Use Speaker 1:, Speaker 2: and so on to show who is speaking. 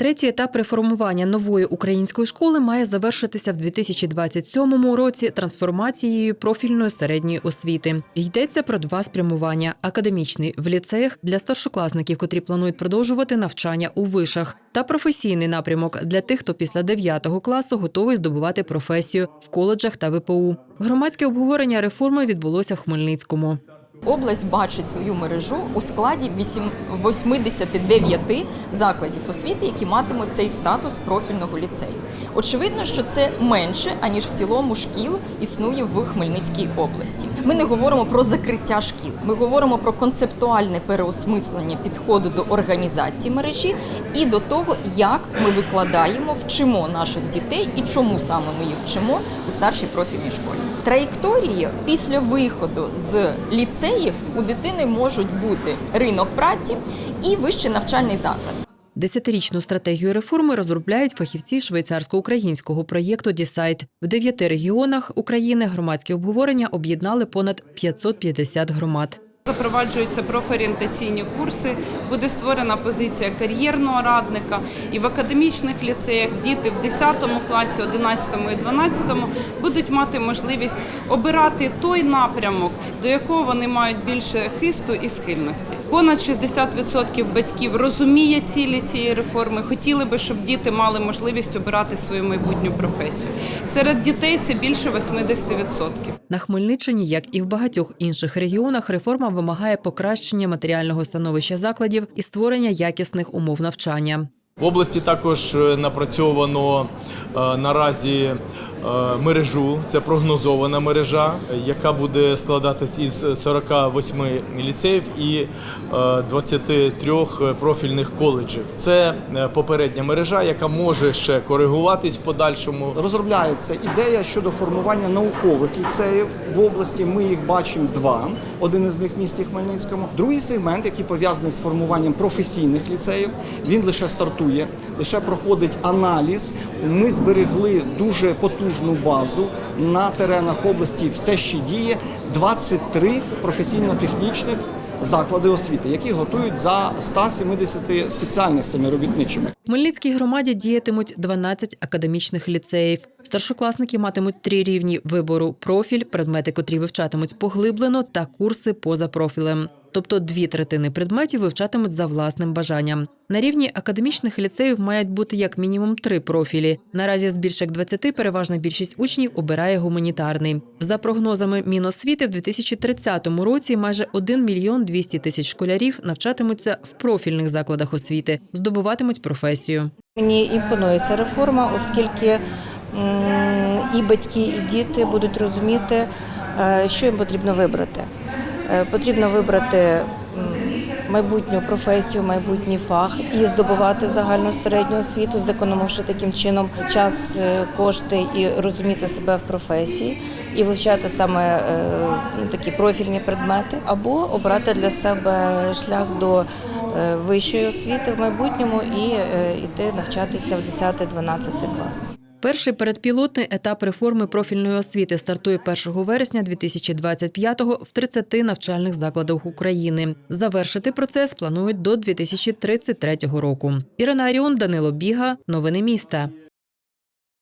Speaker 1: Третій етап реформування нової української школи має завершитися в 2027 році трансформацією профільної середньої освіти. Йдеться про два спрямування: академічний в ліцеях для старшокласників, котрі планують продовжувати навчання у вишах, та професійний напрямок для тих, хто після 9 класу готовий здобувати професію в коледжах та ВПУ. Громадське обговорення реформи відбулося в Хмельницькому.
Speaker 2: Область бачить свою мережу у складі вісім- 89 закладів освіти, які матимуть цей статус профільного ліцею. Очевидно, що це менше аніж в цілому шкіл існує в Хмельницькій області. Ми не говоримо про закриття шкіл, ми говоримо про концептуальне переосмислення підходу до організації мережі і до того, як ми викладаємо, вчимо наших дітей і чому саме ми їх вчимо у старшій профільній школі. Траєкторії після виходу з ліцеїв у дитини можуть бути ринок праці і вищий навчальний заклад.
Speaker 1: Десятирічну стратегію реформи розробляють фахівці швейцарсько-українського проєкту Дісайт. В дев'яти регіонах України громадські обговорення об'єднали понад 550 громад.
Speaker 3: Запроваджуються профорієнтаційні курси, буде створена позиція кар'єрного радника. І в академічних ліцеях діти в 10 класі, 11 і 12 будуть мати можливість обирати той напрямок, до якого вони мають більше хисту і схильності. Понад 60% батьків розуміє цілі цієї реформи. Хотіли би, щоб діти мали можливість обирати свою майбутню професію. Серед дітей це більше 80%.
Speaker 1: На Хмельниччині, як і в багатьох інших регіонах, реформа вимагає покращення матеріального становища закладів і створення якісних умов навчання.
Speaker 4: В області також е, напрацьовано е, наразі е, мережу. Це прогнозована мережа, яка буде складатись із 48 ліцеїв і е, 23 профільних коледжів. Це попередня мережа, яка може ще коригуватись в подальшому.
Speaker 5: Розробляється ідея щодо формування наукових ліцеїв в області. Ми їх бачимо два. Один із них в місті Хмельницькому. Другий сегмент, який пов'язаний з формуванням професійних ліцеїв, він лише стартує, лише проходить аналіз. Ми зберегли дуже потужну базу на теренах області. Все ще діє 23 професійно-технічних заклади освіти, які готують за 170 спеціальностями робітничими.
Speaker 1: В Хмельницькій громаді діятимуть 12 академічних ліцеїв. Старшокласники матимуть три рівні вибору: профіль, предмети, котрі вивчатимуть поглиблено, та курси поза профілем. Тобто дві третини предметів вивчатимуть за власним бажанням. На рівні академічних ліцеїв мають бути як мінімум три профілі. Наразі з більш як 20 переважна більшість учнів обирає гуманітарний. За прогнозами Міносвіти, в 2030 році майже 1 мільйон 200 тисяч школярів навчатимуться в профільних закладах освіти, здобуватимуть професію.
Speaker 6: Мені імпонує ця реформа, оскільки і батьки, і діти будуть розуміти, е, що їм потрібно вибрати. Е, Потрібно вибрати майбутню професію, майбутній фах і здобувати загальну середню освіту, зекономивши таким чином час, е, кошти і розуміти себе в професії, і вивчати саме е, ну, такі профільні предмети, або обрати для себе шлях до вищої освіти в майбутньому і йти навчатися в 10-12 клас.
Speaker 1: Перший передпілотний етап реформи профільної освіти стартує 1 вересня 2025-го в 30 навчальних закладах України. Завершити процес планують до 2033 року. Ірина Аріон, Данило Біга. Новини міста.